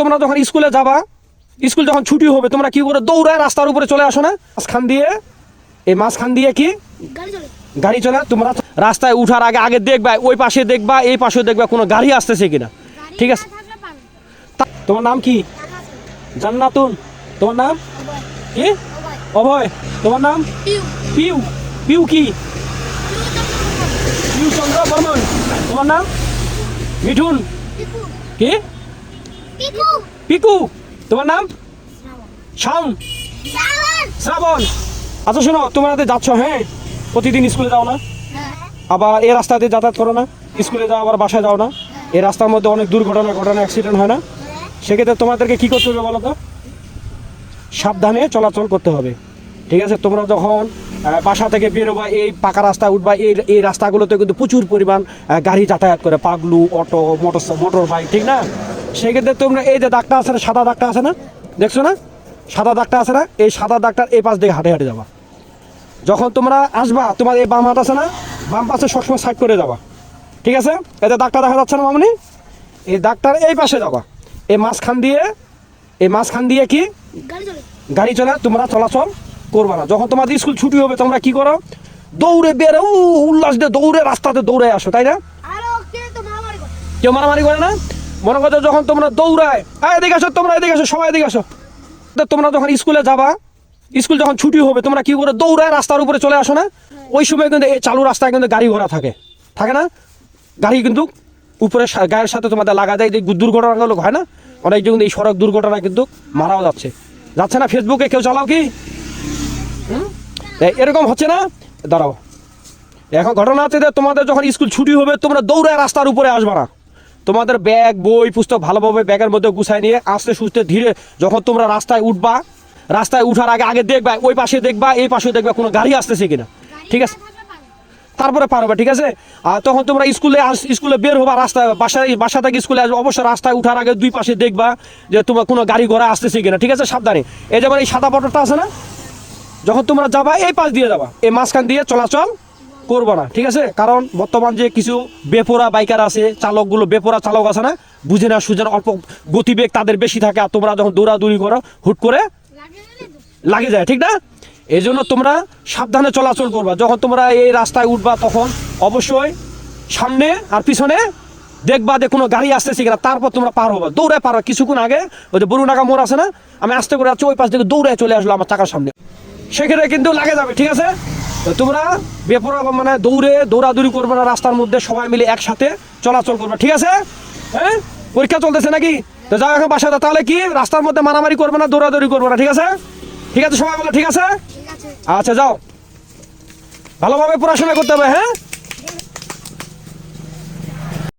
তোমরা যখন স্কুলে যাবা স্কুল যখন ছুটি হবে তোমরা কি করে দৌড়ায় রাস্তার উপরে চলে আসো না? মাঝখান দিয়ে এই মাঝখান দিয়ে কি? গাড়ি চলে। তোমরা রাস্তায় উঠার আগে আগে দেখবা ওই পাশে দেখবা এই পাশে দেখবা কোনো গাড়ি আসতেছে কিনা। ঠিক আছে? তোমার নাম কি? জান্নাতুন তোমার নাম? কি? অভয়। তোমার নাম? পিউ। পিউ। কি? পিউ চন্দ্র বর্মন তোমার নাম? মিঠুন। কি? পিকু। পিকু তোমার নাম? সালান শ্রাবণ। আচ্ছা শোনো তোমরা তো যাচ্ছ হ্যাঁ? প্রতিদিন স্কুলে যাও না? হ্যাঁ। আবার এই রাস্তাতে যাতায়াত করো না? স্কুলে যাও আবার বাসায় যাও না? এই রাস্তার মধ্যে অনেক দুর্ঘটনা ঘটনা অ্যাক্সিডেন্ট হয় না? সেক্ষেত্রে তোমাদেরকে কি করতে হবে বলো তো? সাবধানে চলাচল করতে হবে। ঠিক আছে? তোমরা যখন বাসা থেকে বেরোবা এই পাকা রাস্তা উঠবা এই এই রাস্তাগুলোতে কিন্তু প্রচুর পরিমাণ গাড়ি যাতায়াত করে। পাগলু অটো মোটর মোটর বাইক ঠিক না? সেক্ষেত্রে তোমরা এই যে দাগটা আছে না সাদা দাগটা আছে না দেখছ না? সাদা দাগটা আছে না এই সাদা দাগটার এই পাশ দিকে হাঁটে হাঁটে যাবা। যখন তোমরা আসবা তোমার এই বাম হাত আছে না বাম পাশে সবসময় সাইড করে যাবা। ঠিক আছে? এতে দাগটা দেখা যাচ্ছে না মামনি? এই দাগটার এই পাশে যাবা। এই মাঝখান দিয়ে এই মাঝখান দিয়ে কি? গাড়ি চলে। তোমরা চলাচল করবা না। যখন তোমাদের স্কুল ছুটি হবে তোমরা কি করো? দৌড়ে বেরো উ, উল্লাস দিয়ে দৌড়ে রাস্তাতে দৌড়ে আসো তাই না? কেউ মারামারি করে না? মনে করছ যখন তোমরা দৌড়ায়, আয় এদিকে আসো, তোমরা এদিকে আসো, সবাই এদিকে আসো। তোমরা যখন স্কুলে যাবা, স্কুল যখন ছুটি হবে, তোমরা কি করে দৌড়ায় রাস্তার উপরে চলে আসো না? ওই সময় কিন্তু এই চালু রাস্তায় কিন্তু গাড়ি ঘোড়া থাকে। থাকে না? গাড়ি কিন্তু উপরে গায়ের সাথে তোমাদের লাগা যায়, যে দুর্ঘটনাগুলো হয় না? অনেক কিন্তু এই সড়ক দুর্ঘটনা কিন্তু মারাও যাচ্ছে। যাচ্ছে না ফেসবুকে? কেউ চালাও কি? এরকম হচ্ছে না? দাঁড়াও। এখন ঘটনা হচ্ছে যে তোমাদের যখন স্কুল ছুটি হবে, তোমরা দৌড়ায় রাস্তার উপরে আসবে না। তোমাদের ব্যাগ, বই, পুস্তক ভালোভাবে ব্যাগের মধ্যে গুছাই নিয়ে আস্তে সুস্তে ধীরে যখন তোমরা রাস্তায় উঠবা, রাস্তায় উঠার আগে আগে দেখবা, ওই পাশে দেখবা, এই পাশে দেখবা কোনো গাড়ি আসতেছে কিনা। ঠিক আছে? তারপরে পারবে ঠিক আছে? আর তখন তোমরা স্কুলে স্কুলে বের হবা রাস্তায়, বাসায় বাসা থেকে স্কুলে আসবে, অবশ্যই রাস্তায় উঠার আগে দুই পাশে দেখবা যে তোমার কোনো গাড়ি ঘোড়া আসতেছে কিনা, ঠিক আছে? সাবধানে। এই যেমন এই সাদা পটরটা আছে না? যখন তোমরা যাবা, এই পাশ দিয়ে যাবা। এই মাঝখান দিয়ে চলাচল করব না, ঠিক আছে? কারণ বর্তমান যে কিছু বেপরা বাইকার আছে, চালকগুলো, বেপরা চালক আছে না, বুঝে না সুঝে অল্প গতিবেগ তাদের বেশি থাকে আর তোমরা যখন দৌড়াদৌড়ি করো, হুট করে লাগে যায়, ঠিক না? এই জন্য তোমরা সাবধানে চলাচল করবা। যখন তোমরা এই রাস্তায় উঠবা, তখন অবশ্যই সামনে আর পিছনে দেখবা যে কোনো গাড়ি আসতেছে কিনা, তারপর তোমরা পার হবা। দৌড়ে পারো কিছুক্ষণ আগে ওই যে বরুণাকা মোড় আছে না, আমি আস্তে করে যাচ্ছি, ওই পাশ থেকে দৌড়ে চলে আসলো আমার চাকার সামনে। সেক্ষেত্রে কিন্তু লাগে যাবে, ঠিক আছে? তোমরা বেপরা মানে দৌড়ে দৌড়াদৌড়ি করবে না রাস্তার মধ্যে সবাই মিলে একসাথে চলাচল করবে। ঠিক আছে? হ্যাঁ? পরীক্ষা চলতেছে নাকি? তো যাও এখন বাসাতে তাহলে কি? রাস্তার মধ্যে মারামারি করবে না দৌড়াদৌড়ি করবে না ঠিক আছে? ঠিক আছে সবাই বলো ঠিক আছে? ঠিক আছে। আচ্ছা যাও। ভালোভাবে পড়াশোনা করতে হবে হ্যাঁ?